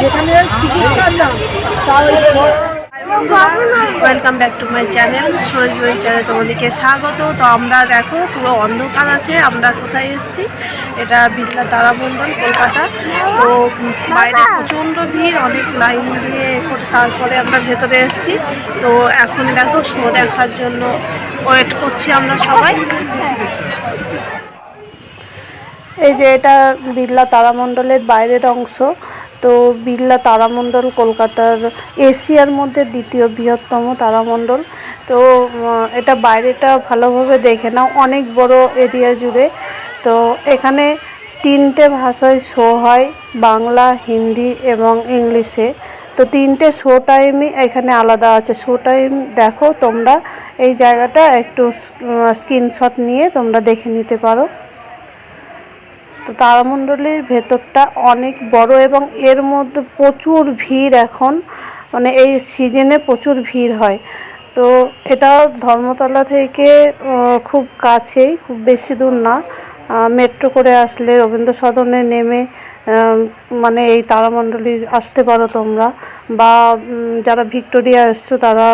যেখানে টিকিট কাটলাম তাহলে welcome back to my channel Saroj channel তোমাদেরকে স্বাগত। তো আমরা দেখো পুরো অন্ধকার আছে আমরা কোথায় এসেছি? এটা বিড়লা তারামণ্ডল কলকাতা। তো বাইরে প্রচণ্ড ভিড় অনেক লাইন দিয়ে তারপরে আমরা ভেতরে এসেছি। তো এখন দেখো শো দেখার জন্য ওয়েট করছি আমরা সবাই। এই যে এটা বিড়লা তারামণ্ডলের বাইরের অংশ। তো বিড়লা তারামণ্ডল, কলকাতার এশিয়ার মধ্যে দ্বিতীয় বৃহত্তম তারামণ্ডল। তো এটা বাইরেটা ভালোভাবে দেখে নাও, অনেক বড় এরিয়া জুড়ে। তো, এখানে তিনটে ভাষায় শো হয়, বাংলা, হিন্দি এবং ইংলিশে। তো, তিনটে শো টাইমই এখানে আলাদা আছে। শো টাইম দেখো, তোমরা এই জায়গাটা একটু স্ক্রিনশট নিয়ে তোমরা দেখে নিতে পারো। তো তারামণ্ডলীর ভেতরটা অনেক বড় এবং এর মধ্যে প্রচুর ভিড় এখন মানে এই সিজনে প্রচুর ভিড় হয়। তো এটা ধর্মতলা থেকে খুব কাছেই, খুব বেশি দূর না। মেট্রো করে আসলে রবীন্দ্র সদনে নেমে মানে এই তারামণ্ডলী আসতে পারো তোমরা। বা যারা ভিক্টোরিয়া এসছো, তারা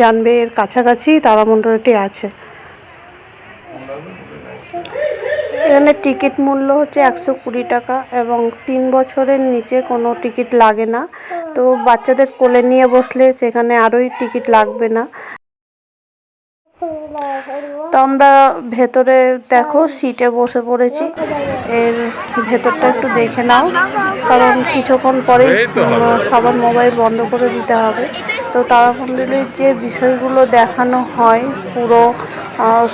জানবে এর কাছাকাছি তারামণ্ডলটি আছে। এখানে টিকিট মূল্য হচ্ছে একশো কুড়ি টাকা এবং তিন বছরের নিচে কোনো টিকিট লাগে না। তো বাচ্চাদের কোলে নিয়ে বসলে সেখানে আরোই টিকিট লাগবে না। তো আমরা ভেতরে দেখো সিটে বসে পড়েছি। এর ভেতরটা একটু দেখে নাও কারণ কিছুক্ষণ পরেই সবার মোবাইল বন্ধ করে দিতে হবে। তো তারামণ্ডলের যে বিষয়গুলো দেখানো হয় পুরো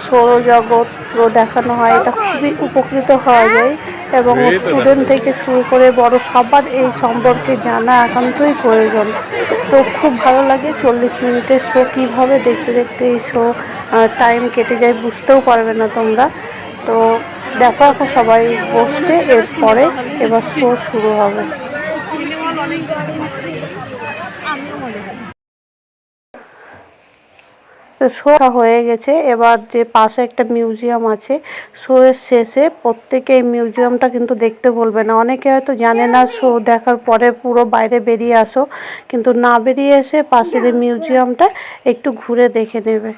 সৌরজগৎ দেখানো হয় এটা খুবই উপকৃত হওয়া যায়। এবং স্টুডেন্ট থেকে শুরু করে বড় সবার এই সম্পর্কে জানা একান্তই প্রয়োজন। তো খুব ভালো লাগে চল্লিশ মিনিটের শো কীভাবে দেখতে দেখতে এই শো টাইম কেটে যায় বুঝতেও পারবে না তোমরা। তো দেখো এখন সবাই বসছে এরপরে এবার শো শুরু হবে। শো হয়ে গেছে। এবার যে পাশে একটা মিউজিয়াম আছে শোয়ের শেষে প্রত্যেকে এই মিউজিয়ামটা কিন্তু দেখতে বলবে না। অনেকে হয়তো জানে না, শো দেখার পরে পুরো বাইরে বেরিয়ে আসো। কিন্তু না বেরিয়ে এসে পাশের মিউজিয়ামটা, একটু ঘুরে দেখে নেবে।